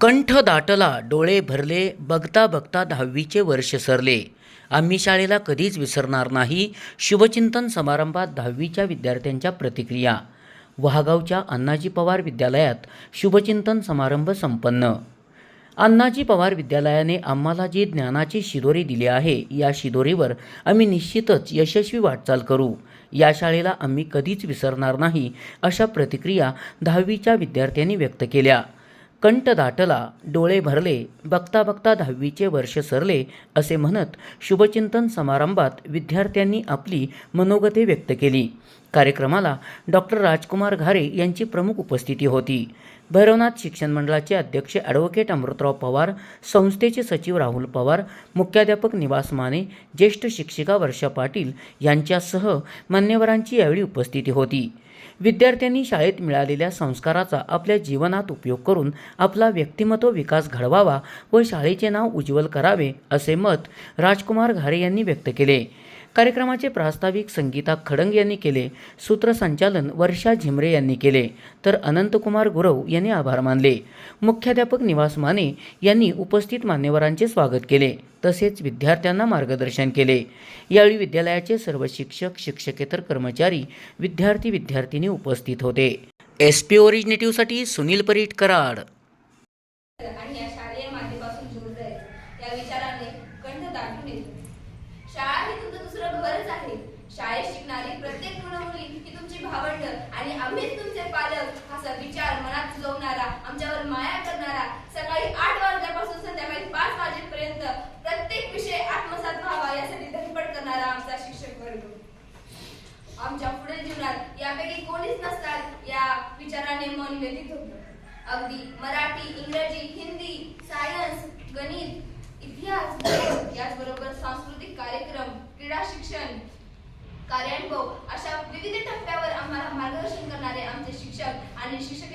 कंठ दाटला डोळे भरले बघता बघता दहावीचे वर्ष सरले. आम्ही शाळेला कधीच विसरणार नाही. शुभचिंतन समारंभात दहावीच्या विद्यार्थ्यांच्या प्रतिक्रिया. वहागावच्या अण्णाजी पवार विद्यालयात शुभचिंतन समारंभ संपन्न. अण्णाजी पवार विद्यालयाने आम्हाला जी ज्ञानाची शिदोरी दिली आहे या शिदोरीवर आम्ही निश्चितच यशस्वी वाटचाल करू. या शाळेला आम्ही कधीच विसरणार नाही अशा प्रतिक्रिया दहावीच्या विद्यार्थ्यांनी व्यक्त केल्या. कंठ दाटला डोळे भरले बघता बघता दहावीचे वर्ष सरले असे म्हणत शुभचिंतन समारंभात विद्यार्थ्यांनी आपली मनोगते व्यक्त केली. कार्यक्रमाला डॉक्टर राजकुमार घारे यांची प्रमुख उपस्थिती होती. भैरवनाथ शिक्षण मंडळाचे अध्यक्ष ॲडव्होकेट अमृतराव पवार संस्थेचे सचिव राहुल पवार मुख्याध्यापक निवास माने ज्येष्ठ शिक्षिका वर्षा पाटील यांच्यासह मान्यवरांची यावेळी उपस्थिती होती. विद्यार्थ्यांनी शाळेत मिळालेल्या संस्काराचा आपल्या जीवनात उपयोग करून आपला व्यक्तिमत्व विकास घडवावा व शाळेचे नाव उज्ज्वल करावे असे मत राजकुमार घारे यांनी व्यक्त केले. कार्यक्रमाचे प्रास्ताविक संगीता खडंग यांनी केले. सूत्रसंचालन वर्षा झिमरे यांनी केले. तर अनंतकुमार गुरव यांनी आभार मानले. मुख्याध्यापक निवास माने यांनी उपस्थित मान्यवरांचे स्वागत केले. तसेच विद्यार्थ्यांना मार्गदर्शन केले. यावेळी विद्यालयाचे सर्व शिक्षक शिक्षकेतर कर्मचारी विद्यार्थी विद्यार्थिनी उपस्थित होते. एस पी ओरिजिनेटिव्हसाठी सुनील परीट कराड. आणि या शालेय मातेपासून दूर जायचं या विचाराने कंठ दाटून येतो. शाळा ही तुमचं दुसरं घरच आहे. शाळेत शिकणारी प्रत्येक मुलं मुली ही तुमची भावंड आणि आम्हीच तुमचे पालक जीवनात कोणीच नसतात या विचाराने मन व्यतीत होत. अगदी मराठी इंग्रजी हिंदी सायन्स गणित इतिहास याचबरोबर सांस्कृतिक कार्यक्रम क्रीडा शिक्षण कार्यानुभव अशा विविध टप्प्यावर आम्हाला मार्गदर्शन करणारे आमचे शिक्षक आणि शिक्षक